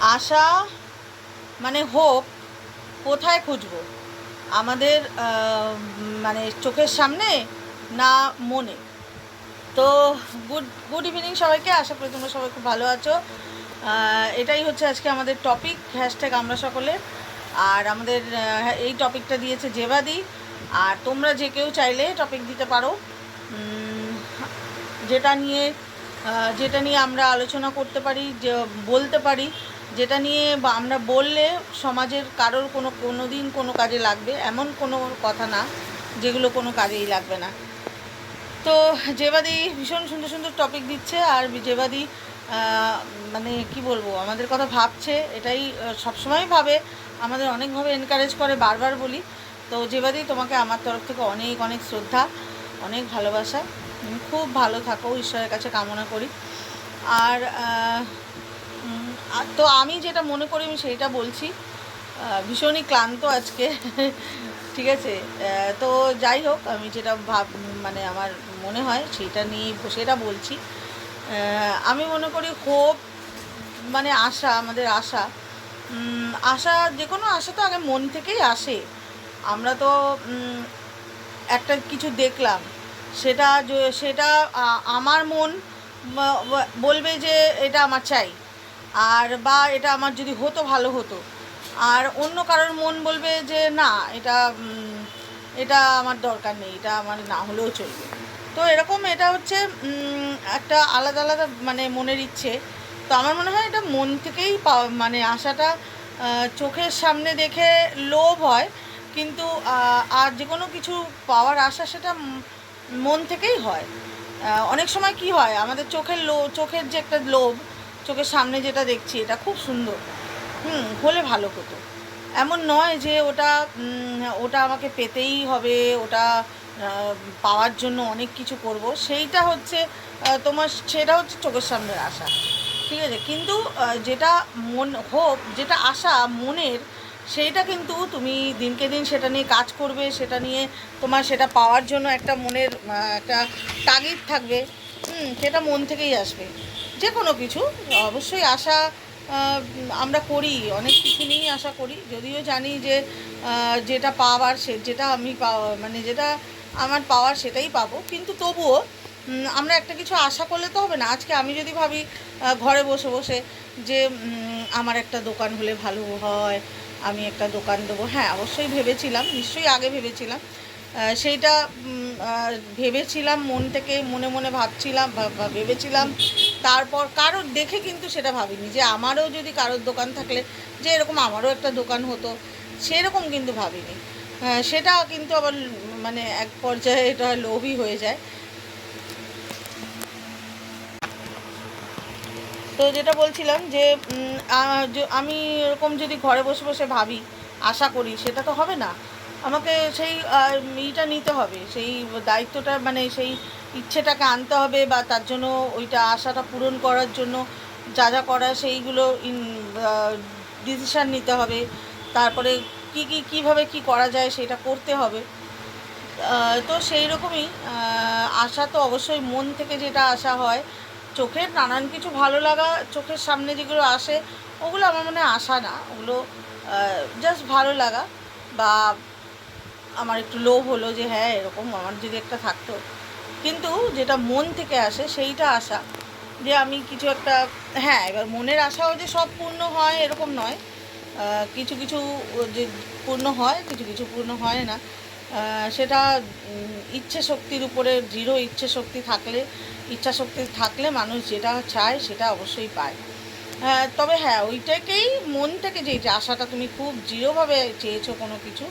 আশা মানে হোপ কোথায় খুঁজব? আমাদের মানে চোখের সামনে না মনে। তো গুড গুড ইভিনিং সবাইকে, আশা করি তোমরা সবাই খুব ভালো আছো। এটাই হচ্ছে আজকে আমাদের টপিক হ্যাশট্যাগ আমরা সকলে। আর আমাদের এই টপিকটা দিয়েছে জেবাদি। আর তোমরা যে কেউ চাইলে টপিক দিতে পারো। যেটা নিয়ে যেটা নিয়ে আমরা আলোচনা করতে পারি, যে বলতে পারি যেটা নিয়ে আমরা বললে সমাজের কারোর কোনো কোনো দিন কোনো কাজে লাগবে, এমন কোনো কথা না, যেগুলো কোনো কাজেই লাগবে না। তো জেবাদি ভীষণ সুন্দর সুন্দর টপিক দিচ্ছে আর জেবাদি মানে কি বলব, আমাদের কথা ভাবছে, এটাই সবসময় ভাবে, আমাদের অনেকভাবে এনকারেজ করে, বারবার বলি। তো জেবাদি, তোমাকে আমার তরফ থেকে অনেক অনেক শ্রদ্ধা, অনেক ভালোবাসা। খুব ভালো থাকো, ঈশ্বরের কাছে কামনা করি। আর তো আমি যেটা মনে করি, আমি সেইটা বলছি। ভীষণই ক্লান্ত আজকে। ঠিক আছে? তো যাই হোক, আমি যেটা ভাব মানে আমার মনে হয় সেটা নিয়ে সেটা বলছি। আমি মনে করি হোপ মানে আশা, আমাদের আশা। আশা, যে কোনো আশা তো আগে মন থেকেই আসে। আমরা তো একটা কিছু দেখলাম। সেটা সেটা আমার মন বলবে যে, এটা আমার চাই। আর বা এটা আমার যদি হতো, ভালো হতো। আর অন্য কারোর মন বলবে যে, না, এটা এটা আমার দরকার নেই, এটা আমার না হলেও চলবে। তো এরকম এটা হচ্ছে একটা আলাদা আলাদা মানে মনের ইচ্ছে। তো আমার মনে হয় এটা মন থেকেই পাওয়া মানে আশাটা চোখের সামনে দেখে লোভ হয়। কিন্তু আর যে কোনো কিছু পাওয়ার আশা সেটা মন থেকেই হয়। অনেক সময় কি হয়, আমাদের চোখের লো, চোখের যে একটা লোভ চোখের সামনে যেটা দেখছি, এটা খুব সুন্দর। হুম, হলে ভালো হতো। এমন নয় যে ওটা ওটা আমাকে পেতেই হবে, ওটা পাওয়ার জন্য অনেক কিছু করব। সেইটা হচ্ছে তোমার, সেটা হচ্ছে চোখের সামনের আশা ঠিক আছে? কিন্তু যেটা মন হোপ যেটা আশা, মনের, সেইটা কিন্তু তুমি দিনকে দিন সেটা নিয়ে কাজ করবে, সেটা নিয়ে তোমার সেটা পাওয়ার জন্য একটা মনের একটা তাগিদ থাকবে। হুম, সেটা মন থেকেই আসবে। যে কোনো কিছু, অবশ্যই আশা আমরা করি, অনেক কিছু নিয়েই আশা করি। যদিও জানি যে যেটা পাওয়ার সে, যেটা আমি পাওয়া মানে যেটা আমার পাওয়ার সেটাই পাবো। কিন্তু তবুও আমরা একটা কিছু আশা করলে তো হবে না। আজকে আমি যদি ভাবি ঘরে বসে বসে যে আমার একটা দোকান হলে ভালো হয়, আমি একটা দোকান দেবো। হ্যাঁ অবশ্যই ভেবেছিলাম, নিশ্চয়ই আগে ভেবেছিলাম। সেইটা ভেবেছিলাম, মন থেকে মনে মনে ভাবছিলাম ভেবেছিলাম। তারপর কারোর দেখে কিন্তু সেটা ভাবিনি। যে আমারও যদি কারোর দোকান থাকলে, যে এরকম আমারও একটা দোকান হতো, সেরকম কিন্তু ভাবিনি। সেটা কিন্তু আবার মানে এক পর্যায়ে এটা লোভই হয়ে যায়। তো যেটা বলছিলাম য- আমি এরকম যদি ঘরে বসে বসে ভাবি, আশা করি, সেটা তো হবে না। আমাকে সেই ইটা নিতে হবে। সেই দায়িত্বটা মানে সেই ইচ্ছেটাকে আনতে হবে বা তার জন্য ওইটা আশাটা পূরণ করার জন্য যা যা করা সেইগুলো ইন ডিসিশান নিতে হবে। তারপরে কী কী, কীভাবে কী করা যায় সেটা করতে হবে। তো সেই রকমই আশা তো অবশ্যই মন থেকে যেটা আশা হয়, চোখের নানান কিছু ভালো লাগা, চোখের সামনে যেগুলো আসে, ওগুলো আমার মনে আশা না। ওগুলো জাস্ট ভালো লাগা বা আমার একটু লোভ হলো যে হ্যাঁ এরকম আমার যদি একটা থাকতো। কিন্তু যেটা মন থেকে আসে সেইটা আশা যে আমি কিছু একটা হ্যাঁ এবার মনের আশাও যে সব পূর্ণ হয় এরকম নয়। কিছু কিছু যে পূর্ণ হয়, কিছু কিছু পূর্ণ হয় না। সেটা ইচ্ছে শক্তির উপরে, দৃঢ় ইচ্ছে শক্তি থাকলে, ইচ্ছা শক্তি থাকলে মানুষ যেটা চায় সেটা অবশ্যই পায়। হ্যাঁ তবে হ্যাঁ ওইটাকেই মন থেকে যে আশাটা তুমি খুব দৃঢ়ভাবে চেয়েছো কোনো কিছু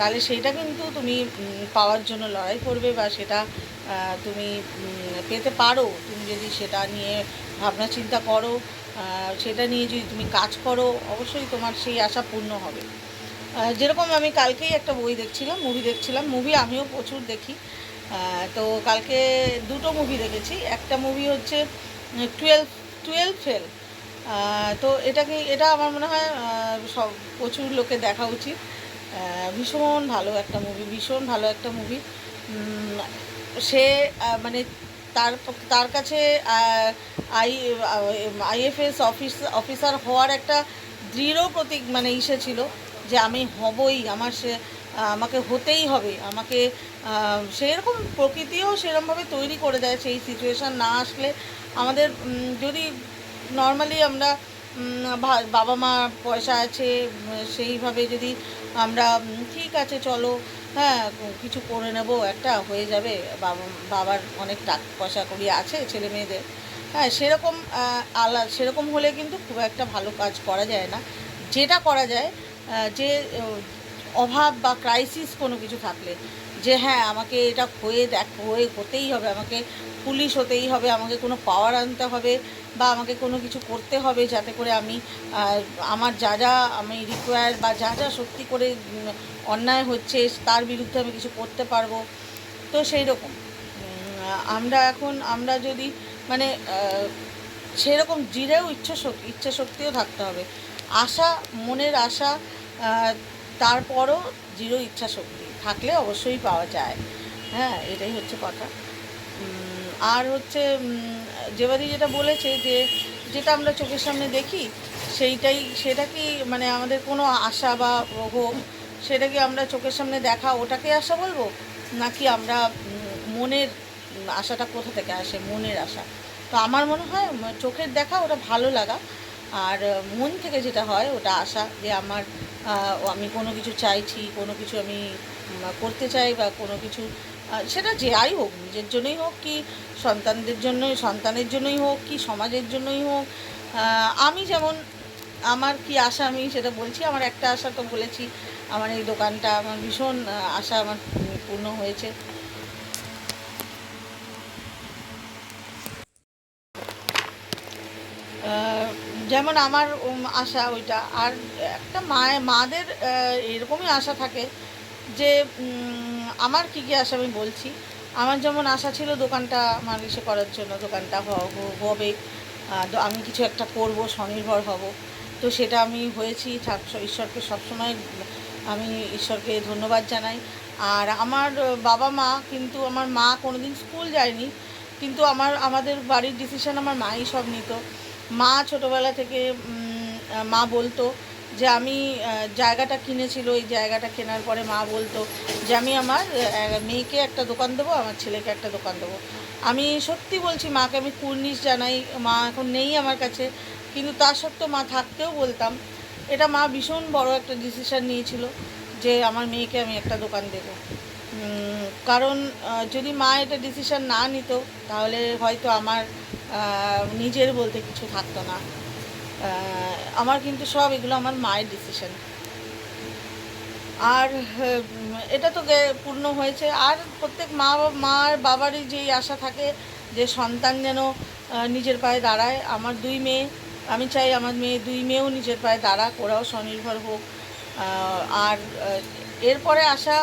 তাহলে সেইটা কিন্তু তুমি পাওয়ার জন্য লড়াই করবে বা সেটা তুমি পেতে পারো। তুমি যদি সেটা নিয়ে ভাবনা চিন্তা করো সেটা নিয়ে যদি তুমি কাজ করো, অবশ্যই তোমার সেই আশা পূর্ণ হবে। যেরকম আমি কালকেই একটা বই দেখছিলাম মুভি দেখছিলাম। মুভি আমিও প্রচুর দেখি। তো কালকে দুটো মুভি দেখেছি। একটা মুভি হচ্ছে টুয়েলভ টুয়েলভ ফেল তো এটাকে, এটা আমার মনে হয় সব প্রচুর লোকে দেখা উচিত। ভীষণ ভালো একটা মুভি ভীষণ ভালো একটা মুভি সে মানে তার তার কাছে আই আইএফএস অফিস, অফিসার হওয়ার একটা দৃঢ় প্রতীক মানে ইসে ছিল যে আমি হবই, আমার সে আমাকে হতেই হবে, আমাকে সেরকম প্রকৃতিও সেরকমভাবে তৈরি করে দেয় সেই সিচুয়েশান না আসলে আমাদের যদি নর্মালি আমরা বাবা মা পয়সা আছে সেইভাবে যদি আমরা ঠিক আছে চলো হ্যাঁ কিছু করে নেব একটা হয়ে যাবে। বাবা বাবার অনেক টাকা পয়সা করি আছে ছেলে মেয়েদের। হ্যাঁ সেরকম আহ, আলা সেরকম হলে কিন্তু খুব একটা ভালো কাজ করা যায় না। যেটা করা যায় যে অভাব বা ক্রাইসিস কোনো কিছু থাকলে যে হ্যাঁ আমাকে এটা হয়ে দেখ, হয়ে হতেই হবে, আমাকে পুলিশ হতেই হবে, আমাকে কোনো পাওয়ার আনতে হবে বা আমাকে কোনো কিছু করতে হবে যাতে করে আমি আমার যা যা আমি রিকোয়ার বা যা যা সত্যি করে অন্যায় হচ্ছে তার বিরুদ্ধে আমি কিছু করতে পারব। তো সেই রকম। আমরা এখন, আমরা যদি মানে সেরকম জিরেও ইচ্ছা শক্তি ইচ্ছা শক্তিও থাকতে হবে। আশা, মনের আশা তারপরও দৃঢ় ইচ্ছা শক্তি। থাকলে অবশ্যই পাওয়া যায়। হ্যাঁ এটাই হচ্ছে কথা। আর হচ্ছে যেবাদি যেটা বলেছে যে, যেটা আমরা চোখের সামনে দেখি, সেইটাই, সেটা কি মানে আমাদের কোনো আশা বা হোক সেটা কি আমরা চোখের সামনে দেখা, ওটাকে আশা বলব? নাকি আমরা মনের আশাটা কোথা থেকে আসে? মনের আশা। তো আমার মনে হয়, চোখের দেখা, ওটা ভালো লাগা। আর মন থেকে যেটা হয়, ওটা আশা যে আমার আমি কোনো কিছু চাইছি, কোনো কিছু আমি করতে চাই বা কোনো কিছু সেটা যাই হোক, নিজের জন্যই হোক কি সন্তানদের জন্যই, সন্তানের জন্যই হোক কি সমাজের জন্যই হোক আমি যেমন, আমার কি আশা আমি সেটা বলছি, আমার একটা আশা তো বলেছি, আমার এই দোকানটা আমার ভীষণ আশা আমার পূর্ণ হয়েছে। যেমন আমার আশা ওইটা। আর একটা মায়ের মাদের এরকমই আশা থাকে যে আমার কী কী আশা আমি বলছি। আমার যেমন আশা ছিল দোকানটা আমার ইসে করার জন্য, দোকানটা হবে। আমি কিছু একটা করব, স্বনির্ভর হব। তো সেটা আমি হয়েছি। ঈশ্বরকে সবসময় আমি ঈশ্বরকে ধন্যবাদ জানাই। আর আমার বাবা মা কিন্তু, আমার মা কোনোদিন স্কুল যায়নি। কিন্তু আমার, আমাদের বাড়ির ডিসিশন আমার মাই সব নিত। মা ছোটোবেলা থেকে মা বলতো যে আমি জায়গাটা কিনেছিল, এই জায়গাটা কেনার পরে মা বলতো যে আমি আমার মেয়েকে একটা দোকান দেবো, আমার ছেলেকে একটা দোকান দেবো। আমি সত্যি বলছি, মাকে আমি কুর্নিশ জানাই, মা এখন নেই আমার কাছে, কিন্তু তা সত্ত্বেও মা থাকতেও বলতাম। এটা মা ভীষণ বড় একটা ডিসিশান নিয়েছিল যে আমার মেয়েকে আমি একটা দোকান দেবো। কারণ যদি মা এটা ডিসিশান না নিত, তাহলে হয়তো আমার নিজের বলতে কিছু থাকতো না। আমার কিন্তু সব এগুলো আমার মায়ের ডিসিশন আর এটা তো পূর্ণ হয়েছে। আর প্রত্যেক মা, মার বাবারই যেই আশা থাকে যে সন্তান যেন নিজের পায়ে দাঁড়ায়। আমার দুই মেয়ে, আমি চাই আমার মেয়ে দুই মেয়েও নিজের পায়ে দাঁড়াক, ওরাও স্বনির্ভর হোক। আর এরপরে আসা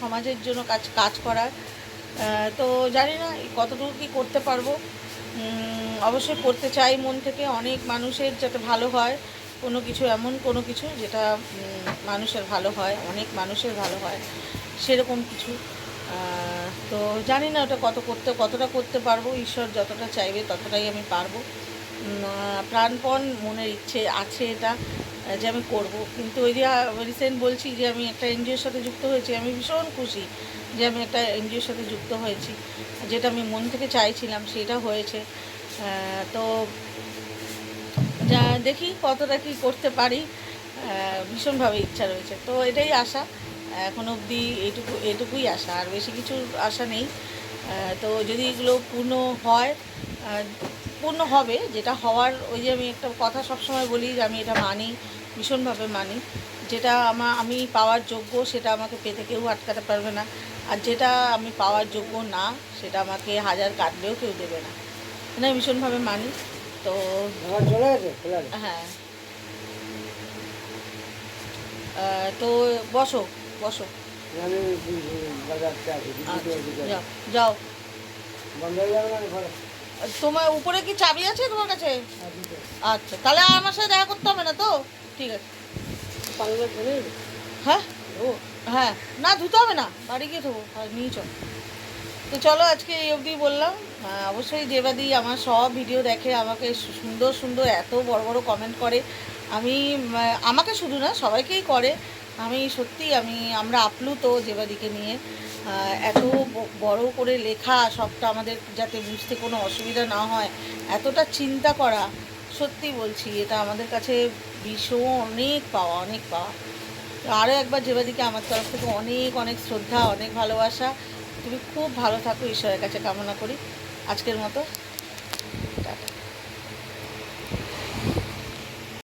সমাজের জন্য কাজ কাজ করার। তো জানি না কতটুকু কি করতে পারব। অবশ্যই করতে চাই মন থেকে। অনেক মানুষের যাতে ভালো হয়, কোনো কিছু এমন কোনো কিছু যেটা মানুষের ভালো হয়, অনেক মানুষের ভালো হয়, সেরকম কিছু। তো জানি না ওটা কত করতে, কতটা করতে পারব, ঈশ্বর যতটা চাইবে ততটাই আমি পারব। প্রাণপণ মনের ইচ্ছে আছে এটা যে আমি করব। কিন্তু ওই যে রিসেন্ট বলছি যে আমি একটা এনজিওর সাথে যুক্ত হয়েছি, আমি ভীষণ খুশি। যে আমি একটা এনজিওর সাথে যুক্ত হয়েছি, যেটা আমি মন থেকে চাইছিলাম, সেটা হয়েছে। তো যা দেখি কতটা কি করতে পারি ভীষণভাবে ইচ্ছা রয়েছে। তো এটাই আশা। এখন অবধি এটুকু, এটুকুই আশা, আর বেশি কিছু আশা নেই। তো যদি এগুলো পূর্ণ হয় পূর্ণ হবে, যেটা হওয়ার, ওই যে আমি একটা কথা সবসময় বলি যে আমি এটা মানি। ভীষণভাবে মানি। যেটা আমার আমি পাওয়ার যোগ্য সেটা আমাকে পেতে কেউ আটকাতে পারবে না। আর যেটা আমি পাওয়ার যোগ্য না সেটা আমাকে হাজার কাটলেও কেউ দেবে না। আমি ভীষণভাবে মানি। তো। হ্যাঁ। তো বসো বসো। আচ্ছা, যাও হয়ে মানে তোমার উপরে কি চাবি আছে তোমার কাছে? আচ্ছা তাহলে আমার সাথে দেখা করতে হবে না তো? ঠিক আছে। হ্যাঁ? ও হ্যাঁ। না ধুতে হবে না। বাড়ি গিয়ে ধোবো। আর নিয়ে চল। তো চলো আজকে এই অবধি বললাম। আহ, অবশ্যই দেবাদি আমার সব ভিডিও দেখে আমাকে সুন্দর সুন্দর এত বড় বড় কমেন্ট করে। আমি আমাকে শুধু না সবাইকেই করে। আমি সত্যি আমি আমরা আপ্লুত দেবাদিকে নিয়ে। এত বড় করে লেখা সবটা আমাদের যাতে বুঝতে কোনো অসুবিধা না হয় এতটা চিন্তা করা সত্যি বলছি, এটা আমাদের কাছে ভীষণ অনেক পাওয়া অনেক পাওয়া। আরও একবার যেবাদিকে আমার তরফ থেকে অনেক অনেক শ্রদ্ধা, অনেক ভালোবাসা। তুমি খুব ভালো থাকো, ঈশ্বরের কাছে কামনা করি। আজকের মতো